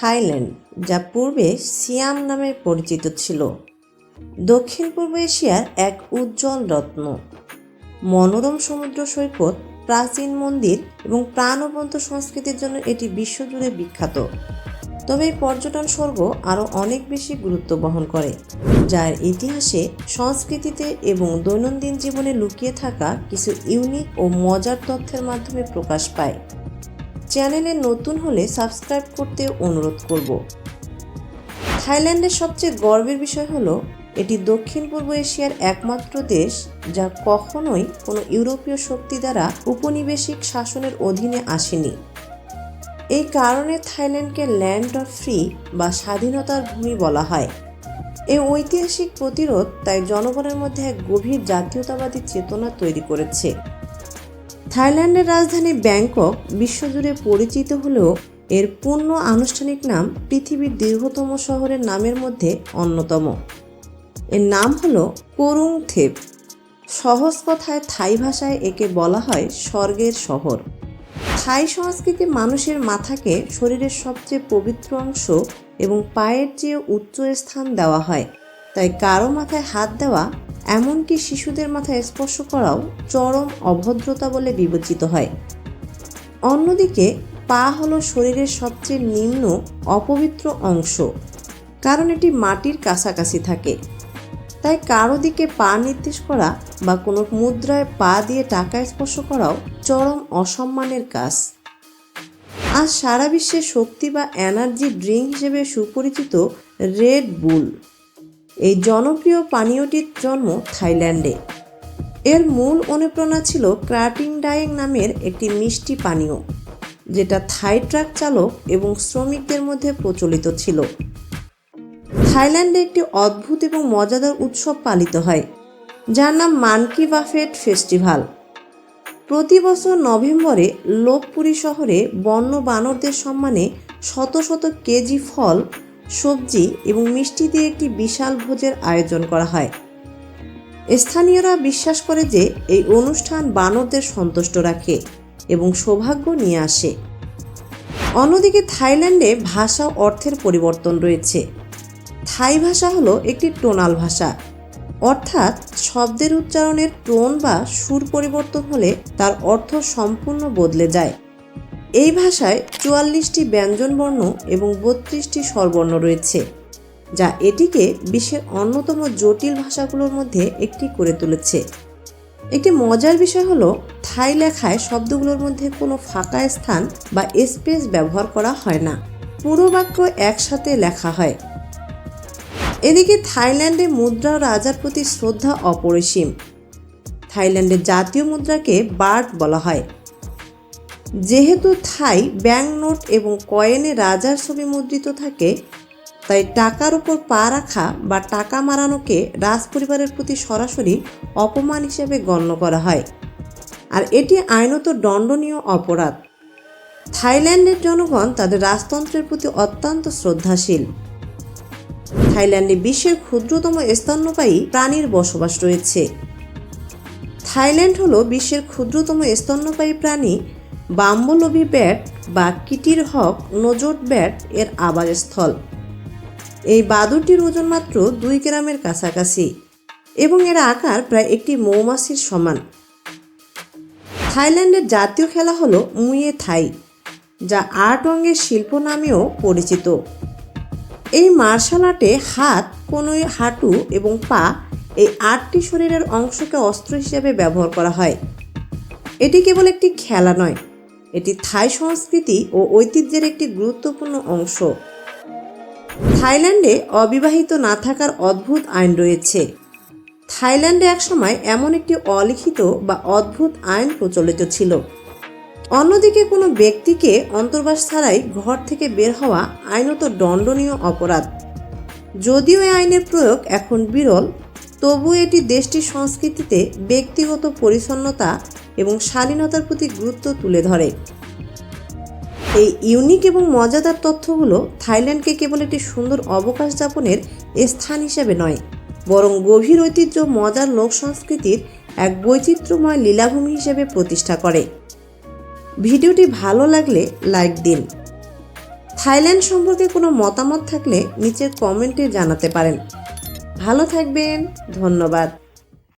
Thailand, যা পূর্বে সিয়াম নামে পরিচিত ছিল। দক্ষিণ পূর্ব এশিয়ার এক উজ্জ্বল রত্ন। মনোরম সমুদ্র সৈকত, প্রাচীন মন্দির এবং প্রাণবন্ত সংস্কৃতির জন্য এটি বিশ্বজুড়ে বিখ্যাত। তবে পর্যটন স্বর্গ আরও অনেক বেশি গুরুত্ব বহন করে, যার ইতিহাসে, সংস্কৃতিতে এবং দৈনন্দিন জীবনে লুকিয়ে থাকা কিছু ইউনিক ও মজার তথ্যের মাধ্যমে প্রকাশ পায়। চ্যানেলে নতুন হলে সাবস্ক্রাইব করতে অনুরোধ করব। থাইল্যান্ডের সবচেয়ে গর্বের বিষয় হলো, এটি দক্ষিণ পূর্ব এশিয়ার একমাত্র দেশ যা কখনোই কোনো ইউরোপীয় শক্তি দ্বারা উপনিবেশিক শাসনের অধীনে আসেনি। এই কারণে থাইল্যান্ডকে ল্যান্ড অফ ফ্রি বা স্বাধীনতার ভূমি বলা হয়। এই ঐতিহাসিক প্রতিরোধ তাই জনগণের মধ্যে এক গভীর জাতীয়তাবাদী চেতনা তৈরি করেছে। থাইল্যান্ডের রাজধানী ব্যাংকক বিশ্বজুড়ে পরিচিত হলেও এর পূর্ণ আনুষ্ঠানিক নাম পৃথিবীর দীর্ঘতম শহরের নামের মধ্যে অন্যতম। এর নাম হল করুং থেপ সহজ কথায় থাই ভাষায় একে বলা হয় স্বর্গের শহর। থাই সংস্কৃতি মানুষের মাথাকে শরীরের সবচেয়ে পবিত্র অংশ এবং পায়ের চেয়ে উচ্চ স্থান দেওয়া হয়। তাই কারও মাথায় হাত দেওয়া, এমনকি শিশুদের মাথায় স্পর্শ করাও চরম অভদ্রতা বলে বিবেচিত হয়। অন্যদিকে, পা হলো শরীরের সবচেয়ে নিম্ন, অপবিত্র অংশ, কারণ এটি মাটির কাছাকাছি থাকে। তাই কারও দিকে পা নির্দেশ করা বা কোনো মুদ্রায় পা দিয়ে টাকা স্পর্শ করাও চরম অসম্মানের কাজ। আজ সারা বিশ্বে শক্তি বা এনার্জি ড্রিঙ্ক হিসেবে সুপরিচিত রেড বুল। এই জনপ্রিয় পানীয়টির জন্ম থাইল্যান্ডে। এর মূল অনুপ্রেরণা ছিল ক্রাটিং ডাইং নামের একটি মিষ্টি পানীয়, যেটা থাই ট্রাক চালক এবং শ্রমিকদের মধ্যে প্রচলিত ছিল। থাইল্যান্ডে একটি অদ্ভুত এবং মজাদার উৎসব পালিত হয়, যার নাম মানকি বাফেট ফেস্টিভ্যাল প্রতি বছর নভেম্বরে লোকপুরী শহরে বন্য বানরদের সম্মানে শত শত কেজি ফল সবজি এবং মিষ্টি দিয়ে একটি বিশাল ভোজের আয়োজন করা হয়। স্থানীয়রা বিশ্বাস করে যে এই অনুষ্ঠান বানরদের সন্তুষ্ট রাখে এবং সৌভাগ্য নিয়ে আসে। অন্যদিকে থাইল্যান্ডে ভাষা অর্থের পরিবর্তন রয়েছে। থাই ভাষা হলো একটি টোনাল ভাষা। অর্থাৎ শব্দের উচ্চারণের টোন বা সুর পরিবর্তন হলে তার অর্থ সম্পূর্ণ বদলে যায়। এই ভাষায় চুয়াল্লিশটি ব্যঞ্জনবর্ণ এবং বত্রিশটি স্বরবর্ণ রয়েছে, যা এটিকে বিশ্বের অন্যতম জটিল ভাষাগুলোর মধ্যে একটি করে তুলেছে। একটি মজার বিষয় হলো, থাই লেখায় শব্দগুলোর মধ্যে কোনো ফাঁকা স্থান বা স্পেস ব্যবহার করা হয় না। পুরো বাক্য একসাথে লেখা হয়। এদিকে থাইল্যান্ডে মুদ্রা রাজার প্রতি শ্রদ্ধা অপরিসীম। থাইল্যান্ডের জাতীয় মুদ্রাকে বার্ড বলা হয়। যেহেতু থাই ব্যাংক নোট এবং কয়েনে রাজার ছবি মুদ্রিত থাকে, তাই টাকার উপর পা রাখা বা টাকা মারানোকে রাজ পরিবারের প্রতি সরাসরি অপমান হিসেবে গণ্য করা হয়। আর এটি আইনত দণ্ডনীয় অপরাধ। থাইল্যান্ডের জনগণ তাদের রাজতন্ত্রের প্রতি অত্যন্ত শ্রদ্ধাশীল। থাইল্যান্ডে বিশ্বের ক্ষুদ্রতম স্তন্যপায়ী প্রাণীর বসবাস রয়েছে। থাইল্যান্ড হলো বিশ্বের ক্ষুদ্রতম স্তন্যপায়ী প্রাণী বাম্বলবি ব্যাট বা কিটির হক নজট ব্যাট এর আবাসস্থল। এই বাদুরটির ওজন মাত্র দুই গ্রামের কাছাকাছি এবং এর আকার প্রায় একটি মৌমাছির সমান। থাইল্যান্ডের জাতীয় খেলা হলো মুয়ে থাই, যা আট অঙ্গের শিল্প নামেও পরিচিত। এই মার্শাল আর্টে হাত, কনুই, হাঁটু এবং পা এই আটটি শরীরের অংশকে অস্ত্র হিসেবে ব্যবহার করা হয়। এটি কেবল একটি খেলা নয় এটি থাই সংস্কৃতি ও ঐতিহ্যের একটি গুরুত্বপূর্ণ অংশ। থাইল্যান্ডে অবিবাহিত না থাকার অদ্ভুত আইন রয়েছে। থাইল্যান্ডে একসময় এমন একটি অলিখিত বা অদ্ভুত আইন প্রচলিত ছিল। অন্যদিকে কোনো ব্যক্তিকে অন্তর্বাস ছাড়াই ঘর থেকে বের হওয়া আইনত দণ্ডনীয় অপরাধ। যদিও এই আইনের প্রয়োগ এখন বিরল তবু এটি দেশটির সংস্কৃতিতে ব্যক্তিগত পরিচ্ছন্নতা এবং শালীনতার প্রতি গুরুত্ব তুলে ধরে। এই ইউনিক এবং মজাদার তথ্যগুলো থাইল্যান্ডকে কেবল একটি সুন্দর অবকাশ যাপনের স্থান হিসেবে নয়, বরং গভীর ঐতিহ্য, মজার লোক সংস্কৃতির এক বৈচিত্র্যময় লীলাভূমি হিসেবে প্রতিষ্ঠা করে। ভিডিওটি ভালো লাগলে লাইক দিন। থাইল্যান্ড সম্পর্কে কোনো মতামত থাকলে নিচের কমেন্টে জানাতে পারেন। ভালো থাকবেন, ধন্যবাদ।